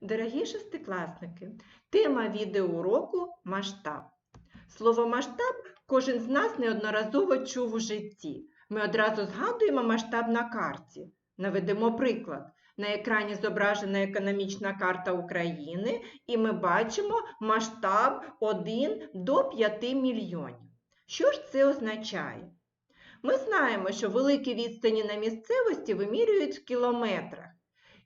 Дорогі шестикласники, тема відеоуроку масштаб. Слово масштаб кожен з нас неодноразово чув у житті. Ми одразу згадуємо масштаб на карті. Наведемо приклад. На екрані зображена економічна карта України, і ми бачимо масштаб 1 до 5 мільйонів. Що ж це означає? Ми знаємо, що великі відстані на місцевості вимірюють в кілометрах.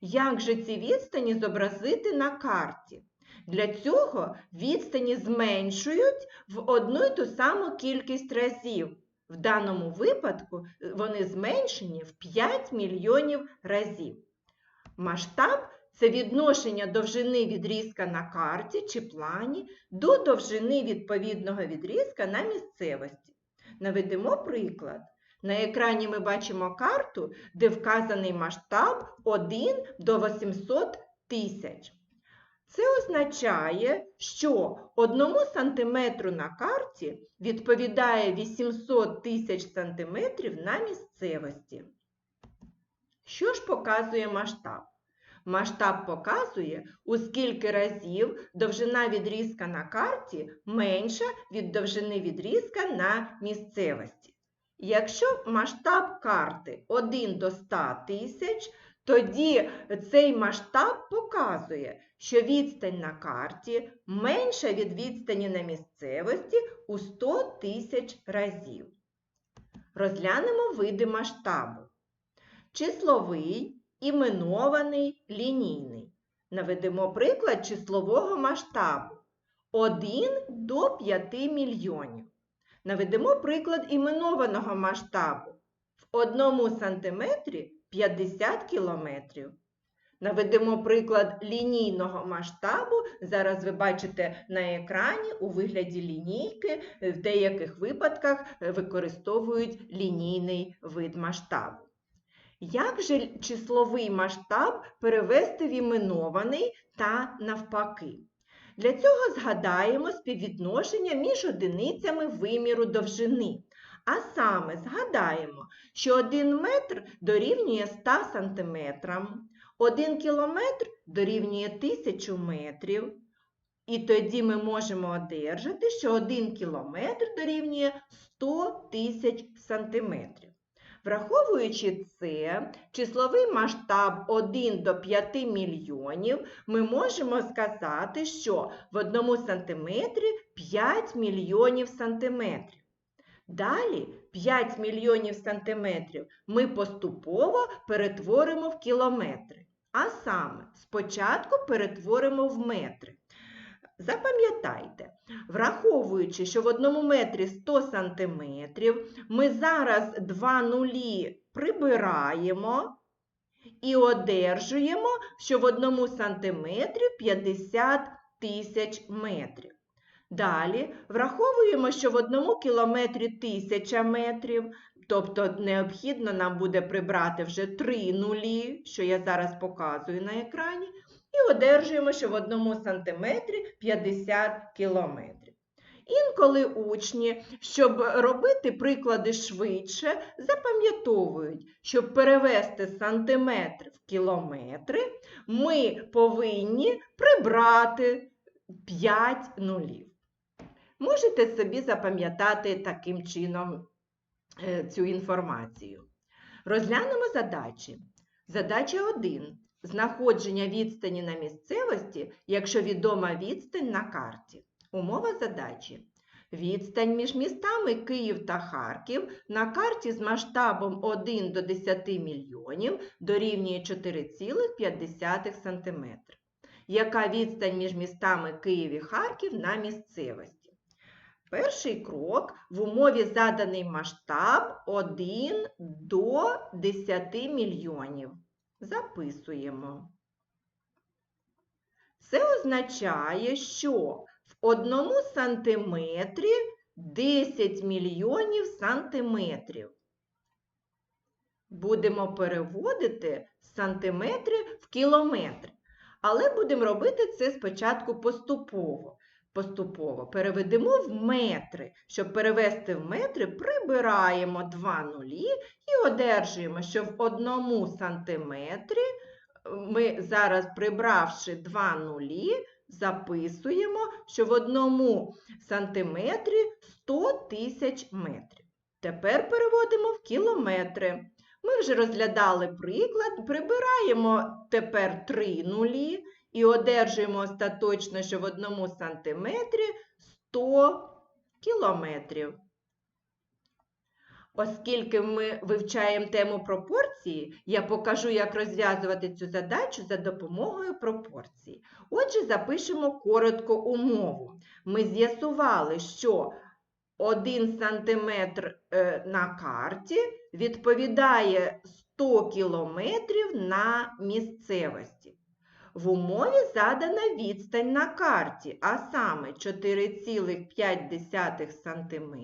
Як же ці відстані зобразити на карті? Для цього відстані зменшують в одну й ту саму кількість разів. В даному випадку вони зменшені в 5 мільйонів разів. Масштаб це відношення довжини відрізка на карті чи плані до довжини відповідного відрізка на місцевості. Наведемо приклад. На екрані ми бачимо карту, де вказаний масштаб 1 до 800 тисяч. Це означає, що 1 сантиметру на карті відповідає 800 тисяч сантиметрів на місцевості. Що ж показує масштаб? Масштаб показує, у скільки разів довжина відрізка на карті менша від довжини відрізка на місцевості. Якщо масштаб карти 1 до 100 тисяч, тоді цей масштаб показує, що відстань на карті менша від відстані на місцевості у 100 тисяч разів. Розглянемо види масштабу. Числовий, іменований, лінійний. Наведемо приклад числового масштабу 1 до 5 мільйонів. Наведемо приклад іменованого масштабу. В одному сантиметрі 50 кілометрів. Наведемо приклад лінійного масштабу. Зараз ви бачите на екрані у вигляді лінійки, в деяких випадках використовують лінійний вид масштабу. Як же числовий масштаб перевести в іменований та навпаки? Для цього згадаємо співвідношення між одиницями виміру довжини. А саме згадаємо, що 1 метр дорівнює 100 сантиметрам, 1 кілометр дорівнює 1000 метрів. І тоді ми можемо одержати, що 1 кілометр дорівнює 100 тисяч сантиметрів. Враховуючи це, числовий масштаб 1 до 5 мільйонів, ми можемо сказати, що в 1 сантиметрі 5 мільйонів сантиметрів. Далі 5 мільйонів сантиметрів ми поступово перетворимо в кілометри. А саме, спочатку перетворимо в метри. Запам'ятайте, враховуючи, що в одному метрі 100 сантиметрів, ми зараз два нулі прибираємо і одержуємо, що в одному сантиметрі 50 тисяч метрів. Далі враховуємо, що в одному кілометрі 1000 метрів, тобто необхідно нам буде прибрати вже 3 нулі, що я зараз показую на екрані, і одержуємо, що в одному сантиметрі 50 кілометрів. Інколи учні, щоб робити приклади швидше, запам'ятовують, щоб перевести сантиметр в кілометри, ми повинні прибрати 5 нулів. Можете собі запам'ятати таким чином цю інформацію. Розглянемо задачі. Задача 1. Знаходження відстані на місцевості, якщо відома відстань на карті. Умова задачі. Відстань між містами Київ та Харків на карті з масштабом 1 до 10 мільйонів дорівнює 4,5 см. Яка відстань між містами Київ і Харків на місцевості? Перший крок в умові заданий масштаб 1 до 10 мільйонів. Записуємо. Це означає, що в одному сантиметрі 10 мільйонів сантиметрів. Будемо переводити сантиметри в кілометри. Але будемо робити це спочатку поступово. Поступово переведемо в метри. Щоб перевести в метри, прибираємо два нулі і одержуємо, що в одному сантиметрі ми зараз, прибравши два нулі, записуємо, що в одному сантиметрі 100 тисяч метрів. Тепер переводимо в кілометри. Ми вже розглядали приклад, прибираємо тепер три нулі і одержуємо остаточно, що в одному сантиметрі 100 кілометрів. Оскільки ми вивчаємо тему пропорції, я покажу, як розв'язувати цю задачу за допомогою пропорції. Отже, запишемо коротко умову. Ми з'ясували, що 1 см е, на карті відповідає 100 кілометрів на місцевості. В умові задана відстань на карті, а саме 4,5 см,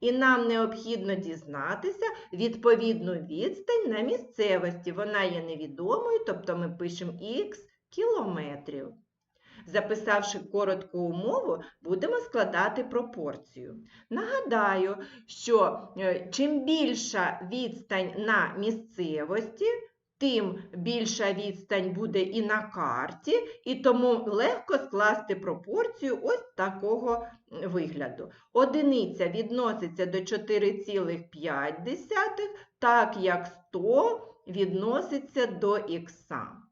і нам необхідно дізнатися відповідну відстань на місцевості. Вона є невідомою, тобто ми пишемо х кілометрів. Записавши коротку умову, будемо складати пропорцію. Нагадаю, що е, чим більша відстань на місцевості, тим більша відстань буде і на карті, і тому легко скласти пропорцію ось такого вигляду. Одиниця відноситься до 4,5, так як 100 відноситься до х.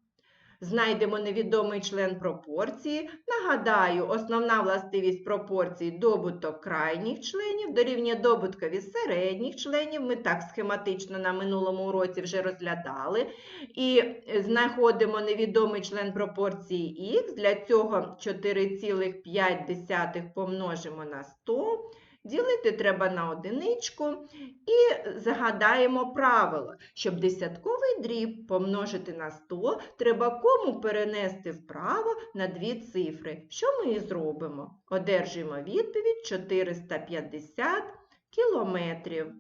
Знайдемо невідомий член пропорції. Нагадаю, основна властивість пропорції добуток крайніх членів дорівнює добуткові середніх членів. Ми так схематично на минулому уроці вже розглядали. І знаходимо невідомий член пропорції х. Для цього 4,5 помножимо на 100. Ділити треба на одиничку і згадаємо правило, щоб десятковий дріб помножити на 100, треба кому перенести вправо на дві цифри. Що ми і зробимо? Одержуємо відповідь 450 кілометрів.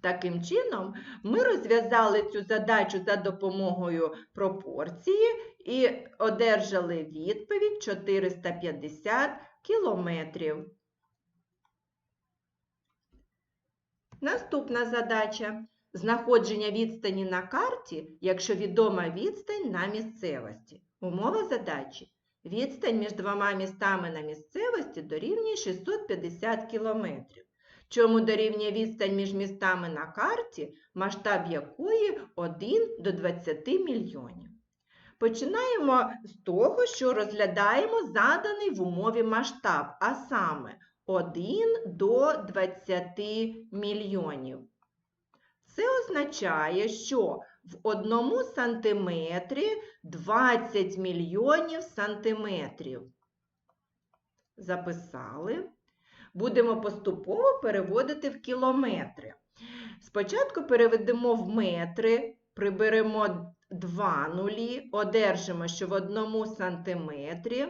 Таким чином, ми розв'язали цю задачу за допомогою пропорції і одержали відповідь 450 кілометрів. Наступна задача знаходження відстані на карті, якщо відома відстань на місцевості. Умова задачі. Відстань між двома містами на місцевості дорівнює 650 км. Чому дорівнює відстань між містами на карті, масштаб якої 1 до 20 мільйонів. Починаємо з того, що розглядаємо заданий в умові масштаб, а саме 1 до 20 мільйонів. Це означає, що в одному сантиметрі 20 мільйонів сантиметрів. Записали. Будемо поступово переводити в кілометри. Спочатку переведемо в метри, приберемо 2 нулі, одержимо, що в одному сантиметрі.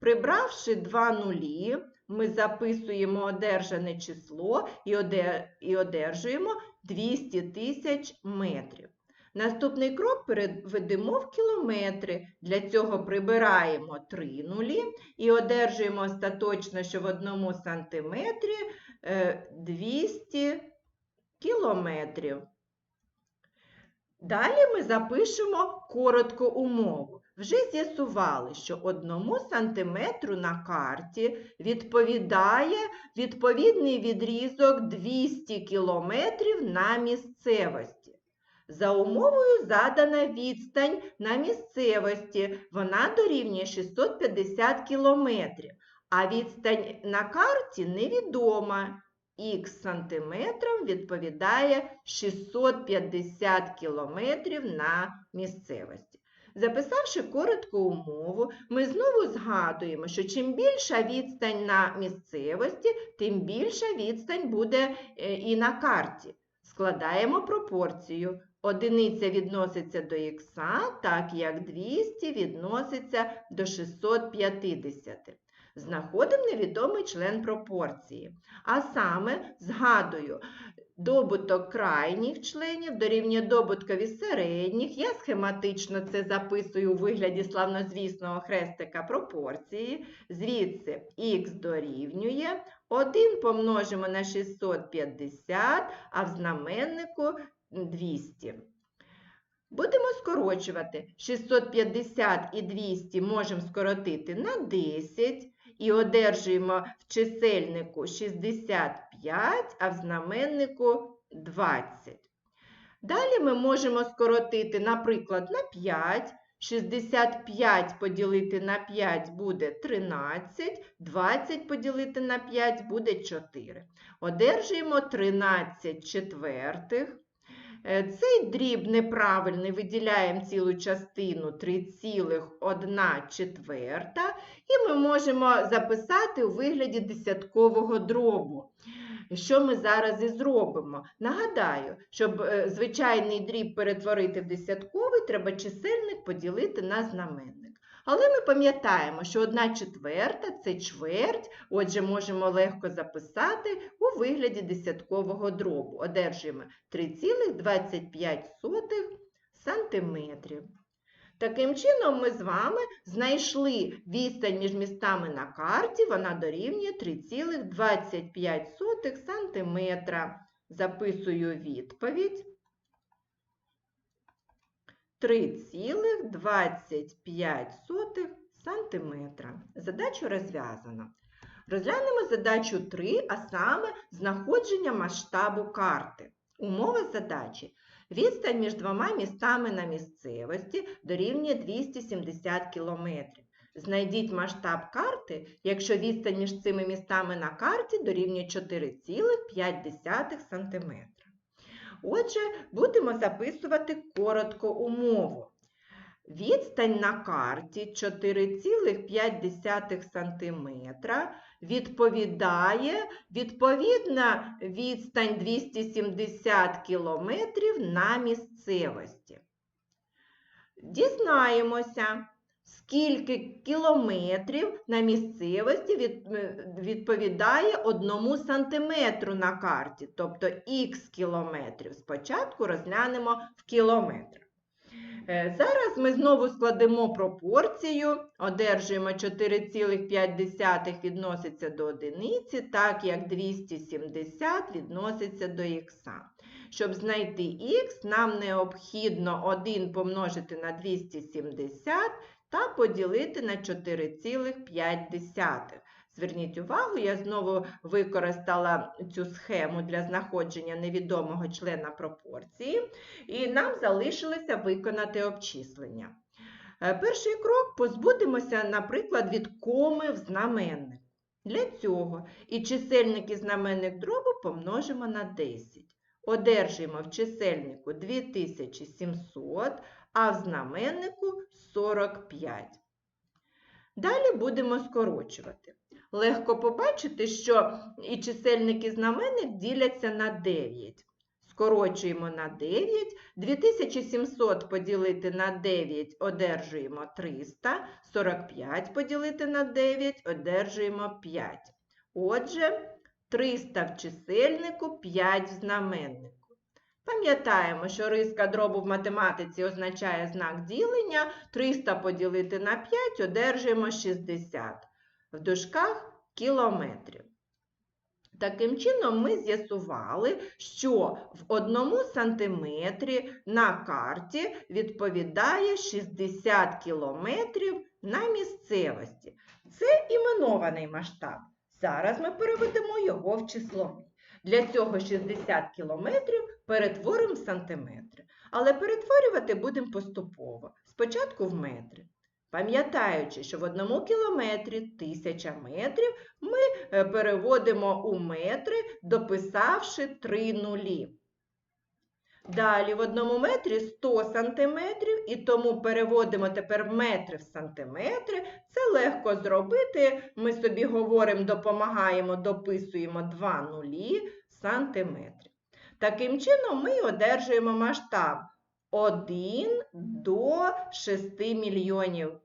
Прибравши 2 нулі, ми записуємо одержане число і одержуємо 200 тисяч метрів. Наступний крок переведемо в кілометри. Для цього прибираємо 3 нулі і одержуємо остаточно, що в одному сантиметрі 200 е, кілометрів. Далі ми запишемо коротку умову. Вже з'ясували, що одному сантиметру на карті відповідає відповідний відрізок 200 кілометрів на місцевості. За умовою задана відстань на місцевості, вона дорівнює 650 кілометрів, а відстань на карті невідома. Х сантиметрам відповідає 650 кілометрів на місцевості. Записавши коротку умову, ми знову згадуємо, що чим більша відстань на місцевості, тим більша відстань буде е, і на карті. Складаємо пропорцію. Одиниця відноситься до х, так як 200 відноситься до 650. Знаходимо невідомий член пропорції. А саме, згадую, Добуток крайніх членів дорівнює добуткові середніх. Я схематично це записую у вигляді славнозвісного хрестика пропорції. Звідси х дорівнює 1 помножимо на 650, а в знаменнику 200. Будемо скорочувати. 650 і 200 можемо скоротити на 10 і одержуємо в чисельнику 65, а в знаменнику 20. Далі ми можемо скоротити, наприклад, на 5. 65 поділити на 5 буде 13, 20 поділити на 5 буде 4. Одержуємо 13 четвертих. Е, Цей дріб неправильний, виділяємо цілу частину 3,1 четверта, і ми можемо записати у вигляді десяткового дробу. Що ми зараз і зробимо? Нагадаю, щоб е, звичайний дріб перетворити в десятковий, треба чисельник поділити на знаменник. Але ми пам'ятаємо, що 1 четверта це чверть, отже, можемо легко записати у вигляді десяткового дробу. Одержуємо 3,25 сантиметрів. Таким чином, ми з вами знайшли відстань між містами на карті, вона дорівнює 3,25 сантиметра. Записую відповідь. 3,25 сантиметра. Задачу розв'язано. Розглянемо задачу 3, а саме знаходження масштабу карти. Умова задачі. Відстань між двома містами на місцевості дорівнює 270 км. Знайдіть масштаб карти, якщо відстань між цими містами на карті дорівнює 4,5 см. Отже, будемо записувати коротко умову. Відстань на карті 4,5 см відповідає відповідна відстань 270 км на місцевості. Дізнаємося, скільки кілометрів на місцевості відповідає 1 сантиметру на карті, тобто х кілометрів. Спочатку розглянемо в кілометрах. Е, зараз ми знову складемо пропорцію, одержуємо 4,5 відноситься до одиниці, так як 270 відноситься до х. Щоб знайти х, нам необхідно 1 помножити на 270 та поділити на 4,5. Зверніть увагу, я знову використала цю схему для знаходження невідомого члена пропорції, і нам залишилося виконати обчислення. Е, перший крок позбудемося, наприклад, від коми в знаменник. Для цього і чисельник і знаменник дробу помножимо на 10. Одержуємо в чисельнику 2700, а в знаменнику 45. Далі будемо скорочувати. Легко побачити, що і чисельник знаменник діляться на 9. Скорочуємо на 9. 2700 поділити на 9 одержуємо 300, 45 поділити на 9 одержуємо 5. Отже, 300 в чисельнику, 5 в знаменнику. Пам'ятаємо, що риска дробу в математиці означає знак ділення. 300 поділити на 5 одержуємо 60. В дужках кілометрів. Таким чином, ми з'ясували, що в одному сантиметрі на карті відповідає 60 кілометрів на місцевості. Це іменований масштаб. Зараз ми переведемо його в числовий. Для цього 60 кілометрів перетворимо в сантиметри. Але перетворювати будемо поступово. Спочатку в метри. Пам'ятаючи, що в одному кілометрі тисяча метрів, ми е, переводимо у метри, дописавши три нулі. Далі в одному метрі 100 сантиметрів, і тому переводимо тепер метри в сантиметри. Це легко зробити. Ми собі говоримо, допомагаємо, дописуємо 2 нулі сантиметрів. Таким чином, ми одержуємо масштаб 1 до 6 мільйонів.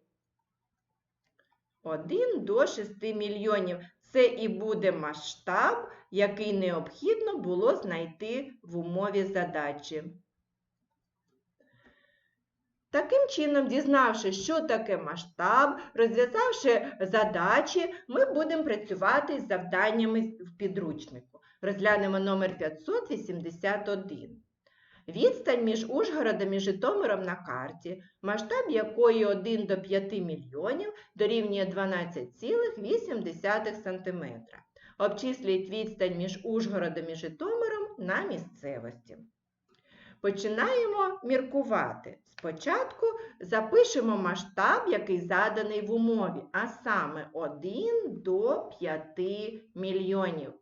1 до 6 мільйонів. Це і буде масштаб, який необхідно було знайти в умові задачі. Таким чином, дізнавшись, що таке масштаб, розв'язавши задачі, ми будемо працювати з завданнями в підручнику. Розглянемо номер 581. Відстань між Ужгородом і Житомиром на карті, масштаб якої 1 до 5 мільйонів дорівнює 12,8 см. Обчислюють відстань між Ужгородом і Житомиром на місцевості. Починаємо міркувати. Спочатку запишемо масштаб, який заданий в умові, а саме 1 до 5 мільйонів.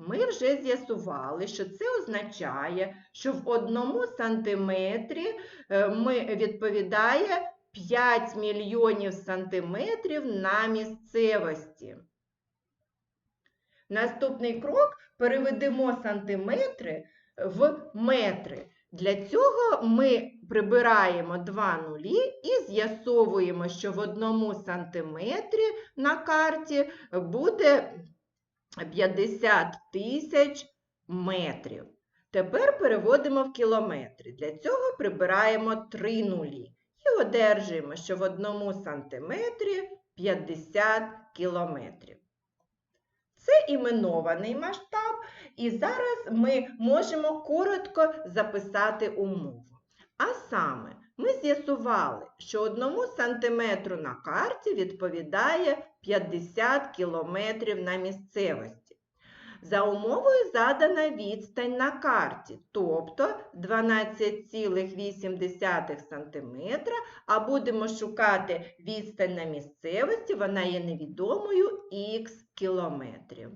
Ми вже з'ясували, що це означає, що в одному сантиметрі е, ми відповідає 5 мільйонів сантиметрів на місцевості. Наступний крок переведемо сантиметри в метри. Для цього ми прибираємо два нулі і з'ясовуємо, що в одному сантиметрі на карті буде 50 тисяч метрів. Тепер переводимо в кілометри. Для цього прибираємо три нулі і одержуємо, що в одному сантиметрі 50 кілометрів. Це іменований масштаб, і зараз ми можемо коротко записати умову. А саме, ми з'ясували, що одному сантиметру на карті відповідає 50 кілометрів на місцевості. За умовою задана відстань на карті, тобто 12,8 см, а будемо шукати відстань на місцевості, вона є невідомою х кілометрів.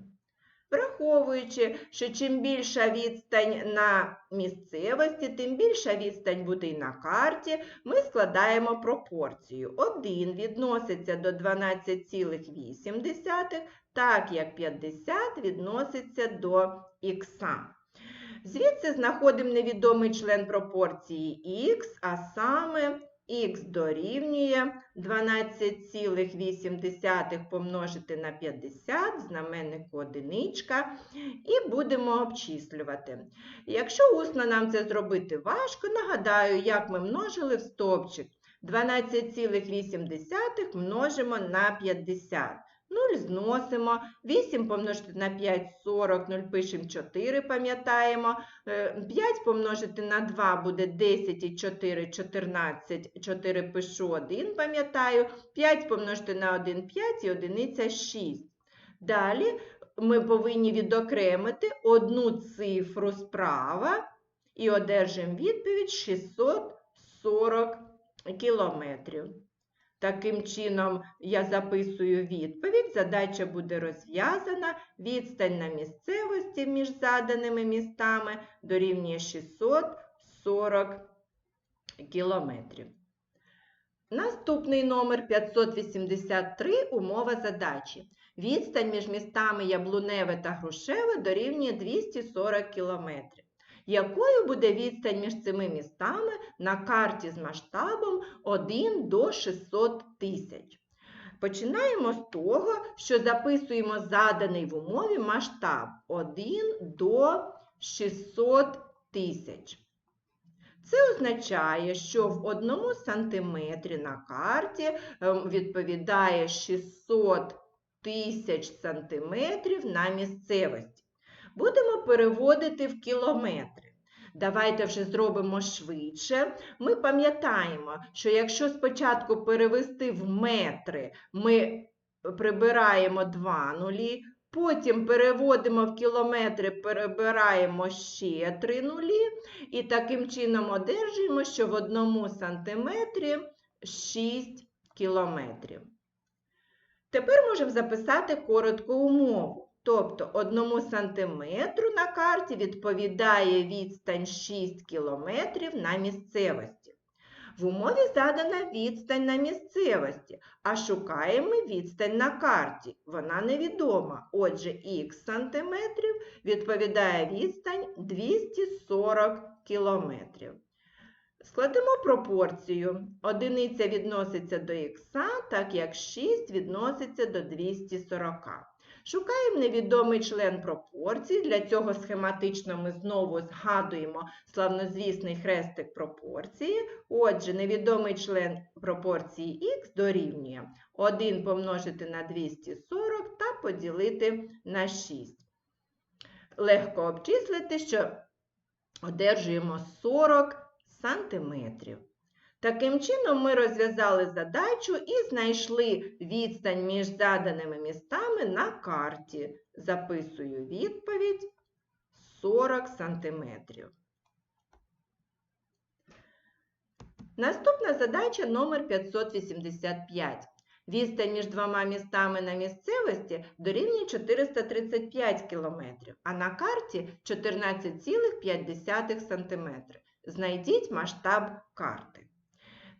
Враховуючи, що чим більша відстань на місцевості, тим більша відстань буде і на карті, ми складаємо пропорцію. 1 відноситься до 12,8, так як 50 відноситься до х. Звідси знаходимо невідомий член пропорції х, а саме х дорівнює 12,8 помножити на 50, знаменнику одиничка, і будемо обчислювати. Якщо усно нам це зробити важко, нагадаю, як ми множили в стовпчик. 12,8 множимо на 50. 0 зносимо, 8 помножити на 5 – 40, 0 пишемо 4, пам'ятаємо. 5 помножити на 2 буде 10 і 4 – 14, 4 пишу 1, пам'ятаю. 5 помножити на 1 – 5 і одиниця 6. Далі ми повинні відокремити одну цифру справа і одержимо відповідь 640 кілометрів. Таким чином, я записую відповідь, задача буде розв'язана, відстань на місцевості між заданими містами дорівнює 640 кілометрів. Наступний номер 583 умова задачі. Відстань між містами Яблуневе та Грушеве дорівнює 240 кілометрів якою буде відстань між цими містами на карті з масштабом 1 до 600 тисяч. Починаємо з того, що записуємо заданий в умові масштаб 1 до 600 тисяч. Це означає, що в одному сантиметрі на карті ем, відповідає 600 тисяч сантиметрів на місцевості будемо переводити в кілометри. Давайте вже зробимо швидше. Ми пам'ятаємо, що якщо спочатку перевести в метри, ми прибираємо 2 нулі, потім переводимо в кілометри, перебираємо ще 3 нулі, і таким чином одержуємо, що в одному сантиметрі 6 кілометрів. Тепер можемо записати коротку умову. Тобто одному сантиметру на карті відповідає відстань 6 кілометрів на місцевості. В умові задана відстань на місцевості, а шукаємо відстань на карті. Вона невідома. Отже, х сантиметрів відповідає відстань 240 кілометрів. Складемо пропорцію. Одиниця відноситься до х, так як 6 відноситься до 240. Шукаємо невідомий член пропорції. Для цього схематично ми знову згадуємо славнозвісний хрестик пропорції. Отже, невідомий член пропорції х дорівнює 1 помножити на 240 та поділити на 6. Легко обчислити, що одержуємо 40 сантиметрів. Таким чином, ми розв'язали задачу і знайшли відстань між заданими містами на карті. Записую відповідь 40 сантиметрів. Наступна задача номер 585. Відстань між двома містами на місцевості дорівнює 435 км, а на карті 14,5 см. Знайдіть масштаб карти.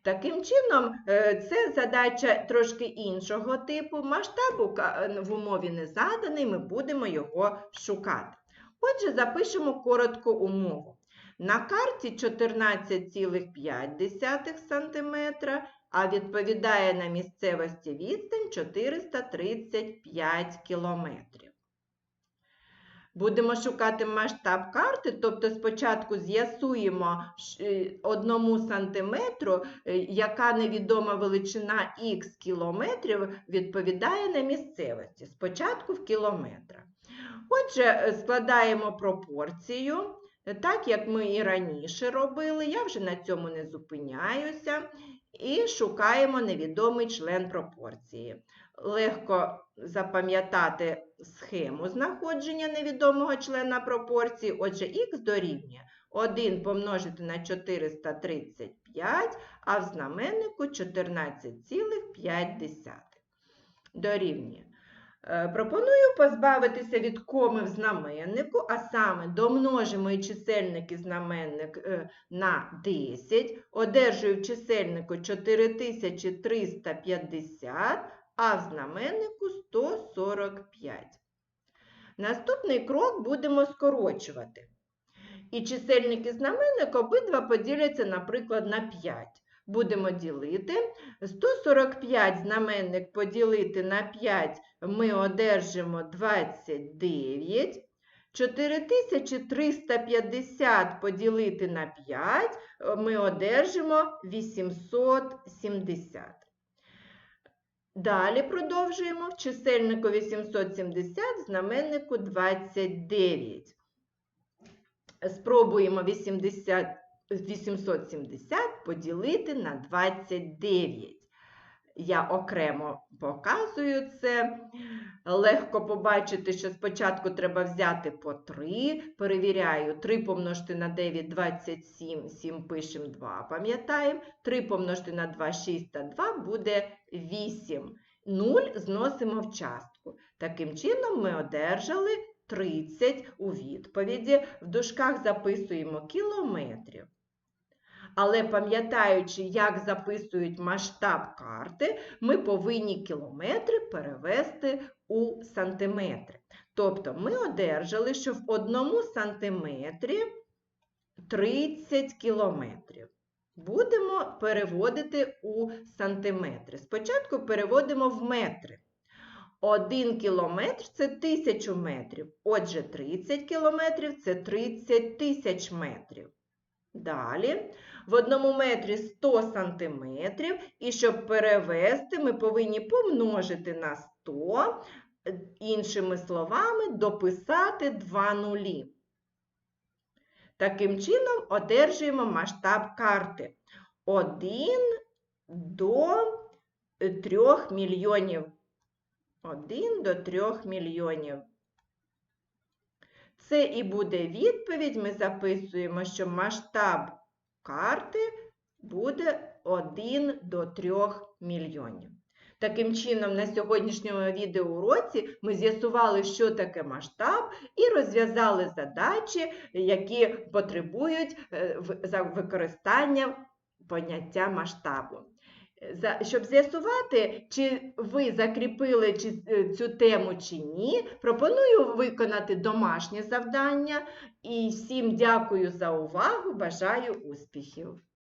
Таким чином, е, це задача трошки іншого типу. Масштаб в умові не заданий, ми будемо його шукати. Отже, запишемо коротку умову. На карті 14,5 см, а відповідає на місцевості відстань 435 км. Будемо шукати масштаб карти, тобто спочатку з'ясуємо е, одному сантиметру, е, яка невідома величина х кілометрів відповідає на місцевості. Спочатку в кілометрах. Отже, е, складаємо пропорцію, так як ми і раніше робили. Я вже на цьому не зупиняюся. І шукаємо невідомий член пропорції. Легко запам'ятати схему знаходження невідомого члена пропорції. Отже, х дорівнює 1 помножити на 435, а в знаменнику 14,5. Дорівнює. Е, Пропоную позбавитися від коми в знаменнику, а саме домножимо і чисельник і знаменник е, на 10, одержую в чисельнику 4350, а в знаменнику 145. Наступний крок будемо скорочувати. І чисельник і знаменник обидва поділяться, наприклад, на 5. Будемо ділити. 145 знаменник поділити на 5 ми одержимо 29. 4350 поділити на 5 ми одержимо 870. Далі продовжуємо в чисельнику 870, знаменнику 29. Спробуємо 80, 870 поділити на 29. Я окремо показую це. Легко побачити, що спочатку треба взяти по 3. Перевіряю, 3 помножити на 9 – 27, 7 пишемо 2, пам'ятаємо. 3 помножити на 2 – 6 та 2 буде 8. 0 зносимо в частку. Таким чином ми одержали 30 у відповіді. В дужках записуємо кілометрів. Але пам'ятаючи, як записують масштаб карти, ми повинні кілометри перевести у сантиметри. Тобто ми одержали, що в одному сантиметрі 30 кілометрів. Будемо переводити у сантиметри. Спочатку переводимо в метри. Один кілометр це тисячу метрів. Отже, 30 кілометрів це 30 тисяч метрів. Далі, в одному метрі 100 сантиметрів, і щоб перевести, ми повинні помножити на 100, е, іншими словами, дописати два нулі. Таким чином, одержуємо масштаб карти 1 до 3 мільйонів. 1 до 3 мільйонів. Це і буде відповідь. Ми записуємо, що масштаб карти буде 1 до 3 мільйонів. Таким чином, на сьогоднішньому відеоуроці ми з'ясували, що таке масштаб, і розв'язали задачі, які потребують е, використання поняття масштабу. Щоб з'ясувати, чи ви закріпили е, цю тему чи ні, пропоную виконати домашнє завдання. І всім дякую за увагу, бажаю успіхів!